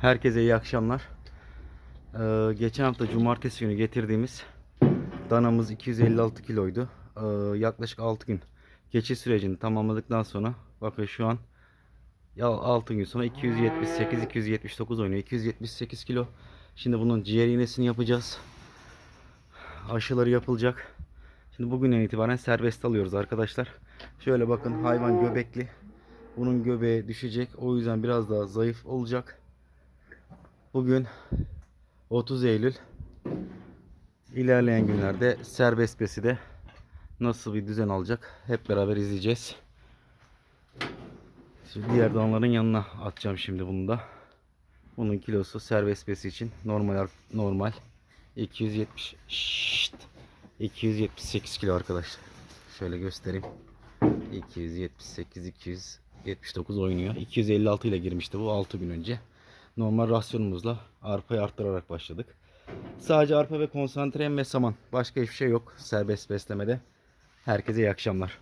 Herkese iyi akşamlar. Ee, geçen hafta cumartesi günü getirdiğimiz danamız 256 kiloydu. Ee, yaklaşık 6 gün geçiş sürecini tamamladıktan sonra bakın şu an ya 6 gün sonra 278 279 oynuyor. 278 kilo. Şimdi bunun ciğer iğnesini yapacağız. Aşıları yapılacak. Şimdi bugünden itibaren serbest alıyoruz arkadaşlar. Şöyle bakın hayvan göbekli. Bunun göbeği düşecek. O yüzden biraz daha zayıf olacak. Bugün 30 Eylül. İlerleyen günlerde serbest besi de nasıl bir düzen alacak hep beraber izleyeceğiz. Şimdi diğer danların yanına atacağım şimdi bunu da. Bunun kilosu serbest besi için normal normal 270 şşt, 278 kilo arkadaşlar. Şöyle göstereyim. 278 279 oynuyor. 256 ile girmişti bu 6 gün önce. Normal rasyonumuzla arpayı arttırarak başladık. Sadece arpa ve konsantre ve saman. Başka hiçbir şey yok serbest beslemede. Herkese iyi akşamlar.